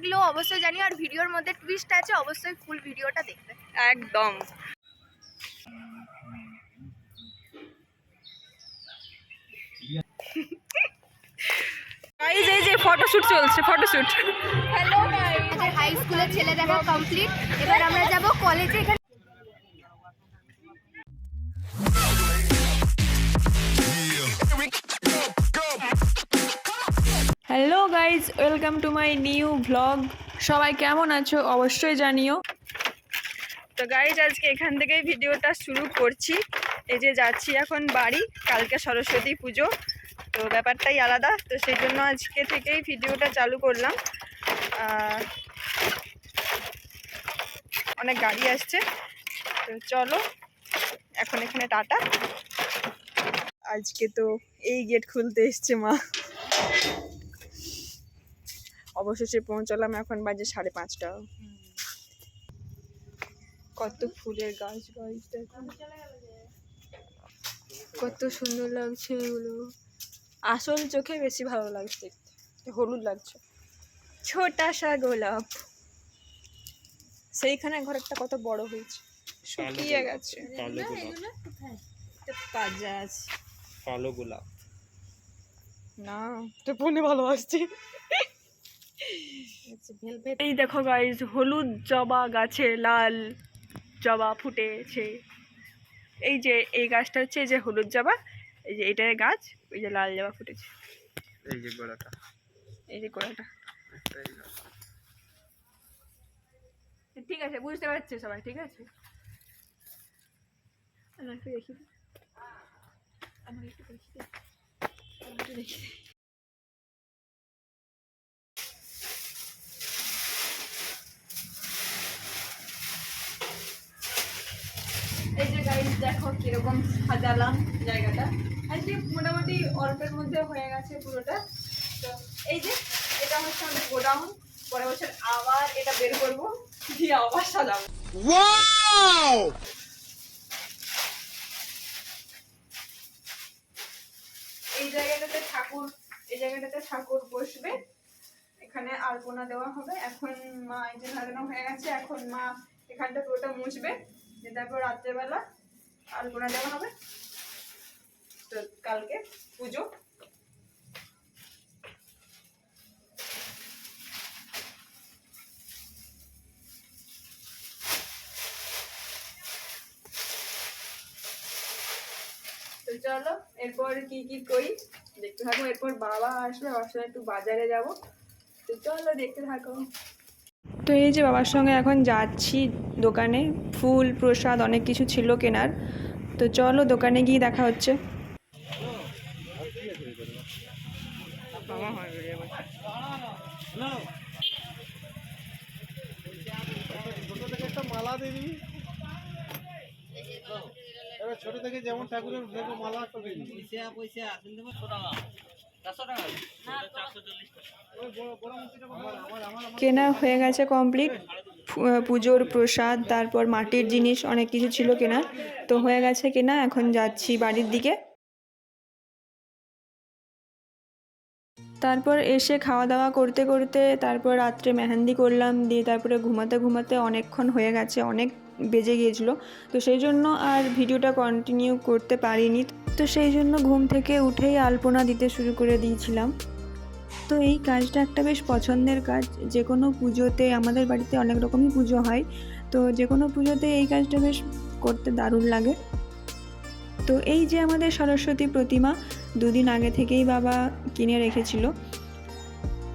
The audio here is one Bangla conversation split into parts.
লাগল অবশ্যই জানি আর ভিডিওর মধ্যে টুইস্ট আছে অবশ্যই ফুল ভিডিওটা দেখবে। একদম। গাইজ এই যে ফটোশুট চলছে ফটোশুট হ্যালো গাইজ হাই স্কুলের ছেলে দেখা কমপ্লিট এবার আমরা যাব কলেজে এখানে guys welcome to my new vlog সবাই কেমন আছো? অবশ্যই জানিও। তো গাইজ আজকে এখান থেকেই ভিডিওটা শুরু করছি। এই যে যাচ্ছি এখন বাড়ি, কালকে সরস্বতী পুজো। তো ব্যাপারটাই আলাদা, তো সেই জন্য আজকে থেকেই ভিডিওটা চালু করলাম। অনেক গাড়ি আসছে। তো চলো, এখন এখানে টাটা। আজকে তো এই গেট খুলতে এসছে মা। অবশেষে পৌঁছালাম এখন বাজে সাড়ে পাঁচটা। কত ফুলের গাছ গাছ দেখো। কত সুন্দর লাগছে এগুলো। আসল চোখে বেশি ভালো লাগছে। হলুদ লাগছে। ছোটা সা গোলাপ। সেইখানে ঘরটা কত বড় হয়েছে। শুকিয়ে গেছে। কালো গোলাপ। আছে। কালো গোলাপ। না তো ফোনে ভালো আসছে। এই দেখো গাইজ হলুদ জবা গাছে লাল জবা ফুটেছে। এই যে এই গাছটা হচ্ছে এই যে হলুদ জবা এই যে এটার গাছ ওই যে লাল জবা ফুটেছে। এই যে গোড়াটা। এই যে গোড়াটা। ঠিক আছে বুঝতে পারছে সবাই ঠিক আছে? দেখি। আমাকে একটু দেখি। দেখি দে। এই যে গাইজ দেখো কীরকম সাজালাম জায়গাটা। আজকে মোটামুটি অল্পের মধ্যে হয়ে গেছে পুরোটা। তো এই যে এটা হচ্ছে আমাদের গোডাউন। পরের বছর আবার এটা বের করব দিয়ে আবার সাজাবো। এই জায়গাটাতে ঠাকুর এই জায়গাটাতে ঠাকুর বসবে। এখানে আলপনা দেওয়া হবে। এখন মা এই যে সাজানো হয়ে গেছে। এখন মা এখানটা পুরোটা মুছবে। তারপর রাত্রেবেলা আলপনা দেওয়া হবে। তো কালকে পুজো। তো চলো, এরপর কি কি করি? দেখতে থাকো, এরপর বাবা আসবে সঙ্গে একটু বাজারে যাব। তো চলো, দেখতে থাকো। তো এই যে বাবার সঙ্গে এখন যাচ্ছি দোকানে, ফুল, প্রসাদ, অনেক কিছু ছিল কেনার। তো চলো দোকানে গিয়ে দেখা হচ্ছে। ছোট থেকে যেমন ঠাকুরের মালা দিবি কেনা হয়ে গেছে কমপ্লিট। পুজোর প্রসাদ, তারপর মাটির জিনিস, অনেক কিছু ছিল কেনা। তো হয়ে গেছে কেনা, এখন যাচ্ছি বাড়ির দিকে। তারপর এসে খাওয়া দাওয়া করতে করতে, তারপর রাত্রে মেহেন্দি করলাম, দিয়ে তারপরে ঘুমাতে ঘুমাতে অনেকক্ষণ হয়ে গেছে, অনেক বেজে গিয়েছিল। তো সেই জন্য আর ভিডিওটা কন্টিনিউ করতে পারিনি। তো সেই জন্য ঘুম থেকে উঠেই আলপনা দিতে শুরু করে দিয়েছিলাম। তো এই কাজটা একটা বেশ পছন্দের কাজ। যে কোনো পুজোতে আমাদের বাড়িতে অনেক রকমই পুজো হয়। তো যে কোনো পুজোতে এই কাজটা বেশ করতে দারুণ লাগে। তো এই যে আমাদের সরস্বতী প্রতিমা দুদিন আগে থেকেই বাবা কিনে রেখেছিল।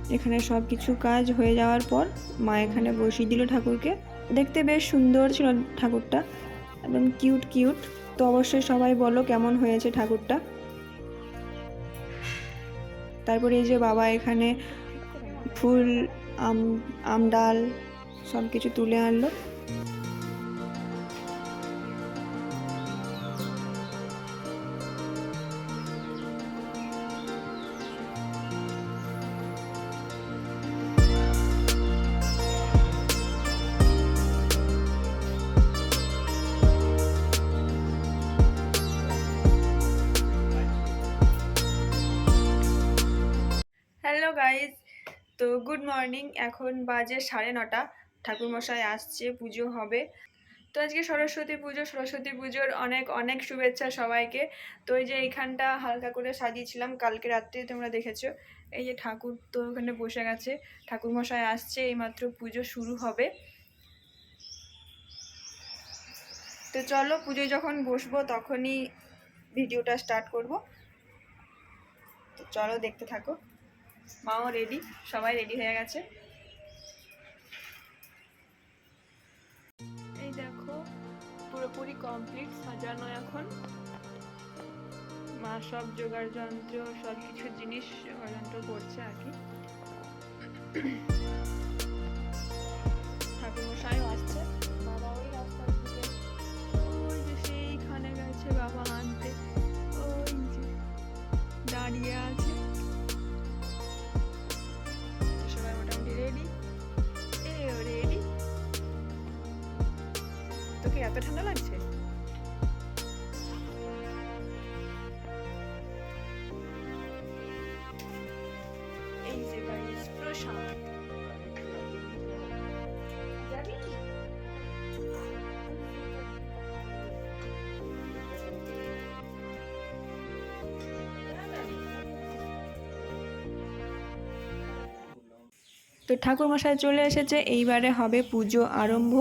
এখানে সব কিছু কাজ হয়ে যাওয়ার পর মা এখানে বসিয়ে দিল ঠাকুরকে। দেখতে বেশ সুন্দর ছিল ঠাকুরটা। একদম কিউট কিউট। তো অবশ্যই সবাই বলো কেমন হয়েছে ঠাকুরটা। তারপরে এই যে বাবা এখানে ফুল, আম আম ডাল সব কিছু তুলে আনলো। গাইজ তো গুড মর্নিং এখন বাজে সাড়ে নটা। ঠাকুরমশাই আসছে, পুজো হবে। তো আজকে সরস্বতী পুজো, সরস্বতী পুজোর অনেক অনেক শুভেচ্ছা সবাইকে। তো এই যে এইখানটা হালকা করে সাজিয়েছিলাম, কালকে রাত্রে তোমরা দেখেছ। এই যে ঠাকুর তো ওখানে বসে গেছে। ঠাকুরমশাই আসছে, এইমাত্র পুজো শুরু হবে। তো চলো, পুজোয় যখন বসবো তখনই ভিডিওটা স্টার্ট করব। তো চলো, দেখতে থাকো। মাও রেডি সবাই রেডি হয়ে গেছে। এই দেখো, পুরোপুরি কমপ্লিট সাজানো এখন। মা সব জোগাড় যন্ত্র, সব কিছু জিনিস জোগাড় করছে আর কি। ঠাকুরমশাইও আসছে। এত ঠান্ডা লাগছে? এই যে যাবি তো ঠাকুরমশাই চলে এসেছে এইবারে হবে পুজো আরম্ভ।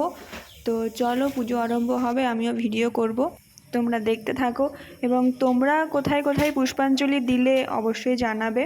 তো চলো পুজো আরম্ভ হবে, আমিও ভিডিও করব। তোমরা দেখতে থাকো এবং তোমরা কোথায় কোথায় পুষ্পাঞ্জলি দিলে অবশ্যই জানাবে।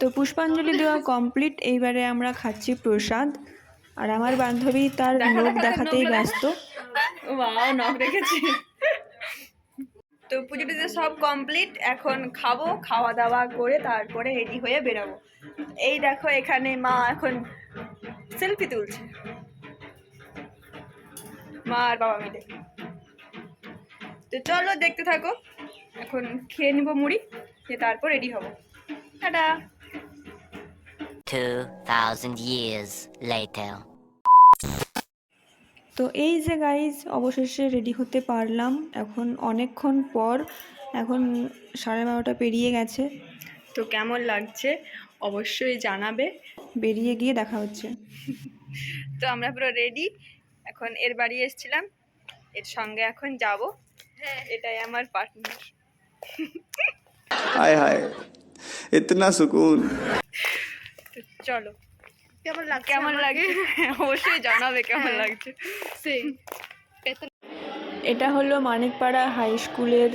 তো পুষ্পাঞ্জলি দেওয়া কমপ্লিট এইবারে আমরা খাচ্ছি প্রসাদ। আর আমার বান্ধবী তার লোক দেখাতেই ব্যস্ত। নখ রেখেছি তো পুজো টুজো সব কমপ্লিট এখন খাব খাওয়া দাওয়া করে তারপরে রেডি হয়ে বেরাবো। এই দেখো এখানে মা এখন সেলফি তুলছে। মা আর বাবা মিলে। তো চলো দেখতে থাকো। এখন খেয়ে নিবো মুড়ি দিয়ে তারপর রেডি হব। টাটা। 2,000 years later. তো এই যে গাইজ অবশেষে রেডি হতে পারলাম। এখন অনেকক্ষণ পর এখন সাড়ে বারোটা পেরিয়ে গেছে। তো কেমন লাগছে? অবশ্যই জানাবে। বেরিয়ে গিয়ে দেখা হচ্ছে। তো আমরা পুরো রেডি এখন এর বাড়ি এসেছিলাম। এর সঙ্গে এখন যাব। হ্যাঁ। এটাই আমার পার্টনার হায় হায় ইতনা সুকুন। চলো। কেমন লাগছে কেমন লাগে অবশ্যই জানাবে কেমন হ্যাঁ, লাগছে। সেই এটা হলো মানিকপাড়া হাই স্কুলের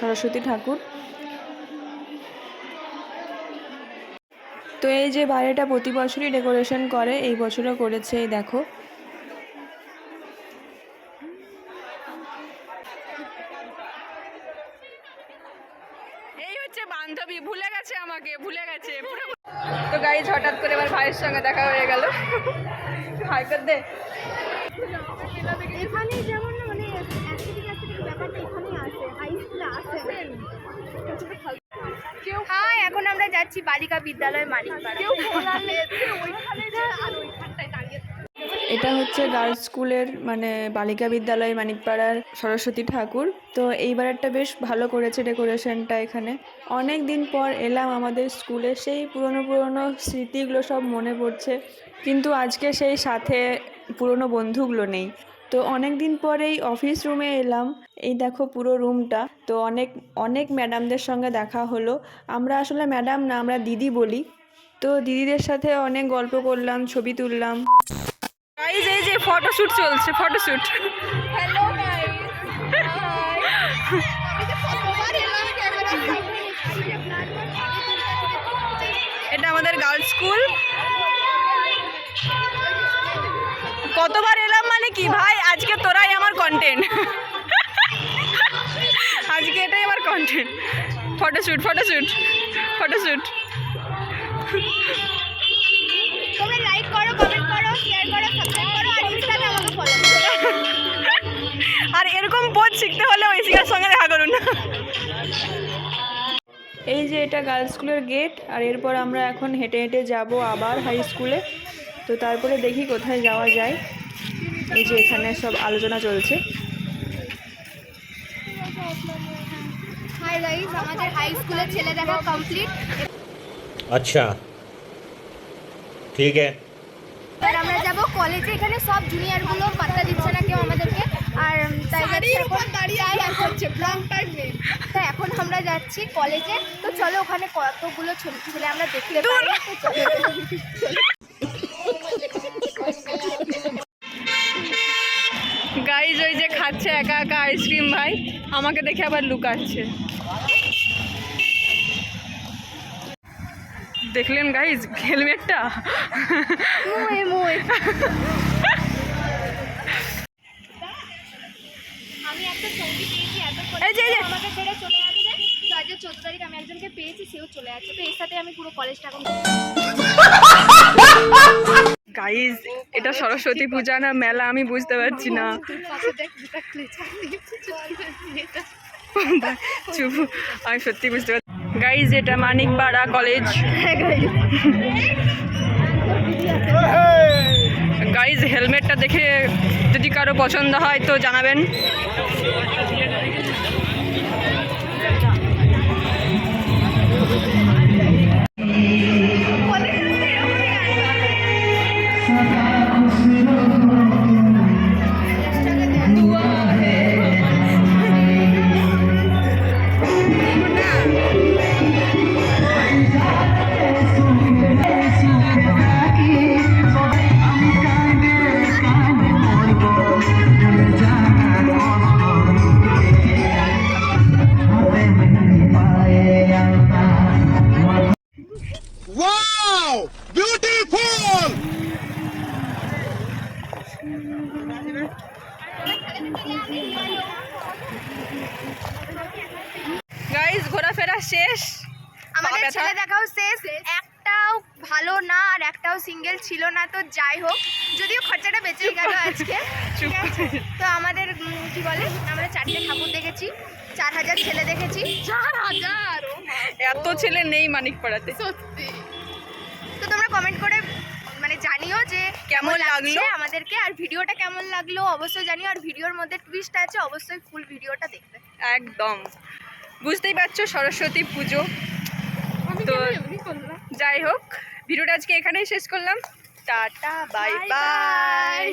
সরস্বতী ঠাকুর। তো এই যে বাইরেটা প্রতি বছরই ডেকোরেশন করে এই বছরও করেছে দেখো। এই হচ্ছে বান্ধবী ভুলে গেছে আমাকে ভুলে গেছে। তো গাড়ি হঠাৎ করে এবার ভাইয়ের সঙ্গে দেখা হয়ে গেল। হাই কর দে। এখানে যেমন মানে অ্যাক্টিভিটি অ্যাক্টিভিটি ব্যাপারটা এখানেই আছে হাই স্কুলে আছে। এখন আমরা যাচ্ছি বালিকা বিদ্যালয় মানিকপাড়া কেউ ওইখানে যা আর ওইখানটায় দাঁড়িয়ে এটা হচ্ছে গার্লস স্কুলের মানে বালিকা বিদ্যালয় মানিকপাড়ার সরস্বতী ঠাকুর। তো এইবারটা বেশ ভালো করেছে ডেকোরেশনটা এখানে। অনেক দিন পর এলাম আমাদের স্কুলে, সেই পুরনো পুরনো স্মৃতিগুলো সব মনে পড়ছে। কিন্তু আজকে সেই সাথে পুরনো বন্ধুগুলো নেই। তো অনেক দিন পরেই অফিস রুমে এলাম। এই দেখো পুরো রুমটা। তো অনেক অনেক ম্যাডামদের সঙ্গে দেখা হলো। আমরা আসলে ম্যাডাম না, আমরা দিদি বলি। তো দিদিদের সাথে অনেক গল্প করলাম, ছবি তুললাম। এই ফটোশুট চলছে ফটোশুট। হ্যালো এটা আমাদের গার্লস স্কুল কতবার এলাম মানে কি ভাই? আজকে তোরাই আমার কন্টেন্ট আজকে এটাই আমার কন্টেন্ট ফটোশ্যুট ফটোশ্যুট ফটোশ্যুট তোমরা লাইক করো কমেন্ট আর এরকম পথ শিখতে হলে ঐশিকার সঙ্গে দেখা করুন। এই যে এটা গার্লস স্কুলের গেট আর এরপর আমরা এখন হেঁটে হেঁটে যাব আবার হাই স্কুলে তো তারপরে দেখি কোথায় যাওয়া যায়। এই যে এখানে সব আলোচনা চলছে। হাই স্কুলের ছেলে আচ্ছা। ঠিক আছে। এবার আমরা যাব কলেজে এখানে সব জুনিয়রগুলো পাত্তা দিচ্ছে না কেউ আমাদেরকে। আর তাই যাচ্ছি এখন আমরা যাচ্ছি কলেজে তো চলো ওখানে কতগুলো ছোট ছেলে আমরা দেখতে গাইজ ওই যে খাচ্ছে একা একা আইসক্রিম ভাই আমাকে দেখে আবার লুকাচ্ছে। দেখলেন গাইজ হেলমেটটা? এই যে, আমাকে ছেড়ে চলে যাচ্ছে তো আজকে চোদ্দ তারিখ আমি একজনকে পেয়েছি সেও চলে যাচ্ছে তো এর সাথে আমি পুরো কলেজটা এখন গাইজ এটা সরস্বতী পূজা না মেলা আমি বুঝতে পারছি না। চুপ আমি সত্যি বুঝতে পারছি। গাইজ এটা মানিকপাড়া কলেজ গাইজ হেলমেটটা দেখে যদি কারও পছন্দ হয় তো জানাবেন। গাইজ ঘোরাফেরা শেষ। আমাদের ছেলে দেখাও শেষ। একটাও ভালো না আর একটাও সিঙ্গেল ছিল না তো যাই হোক। যদিও খরচাটা বেঁচে গেল আজকে। ঠিক আছে? তো আমাদের কি বলে? আমরা চারটে ঠাকুর দেখেছি চার হাজার ছেলে দেখেছি। চার হাজার? এত ছেলে নেই মানিকপাড়াতে। সত্যি। তো তোমরা কমেন্ট করে কেমন লাগল? আমাদেরকে আর ভিডিওটা কেমন লাগল? অবশ্যই জানিও। আর ভিডিওর মধ্যে টুইস্ট আছে অবশ্যই ফুল ভিডিওটা দেখবে। একদম। বুঝতেই পারছ সরস্বতী পুজো? তো যাই হোক ভিডিওটা আজকে এখানেই শেষ করলাম। Ta-ta bye. বাই.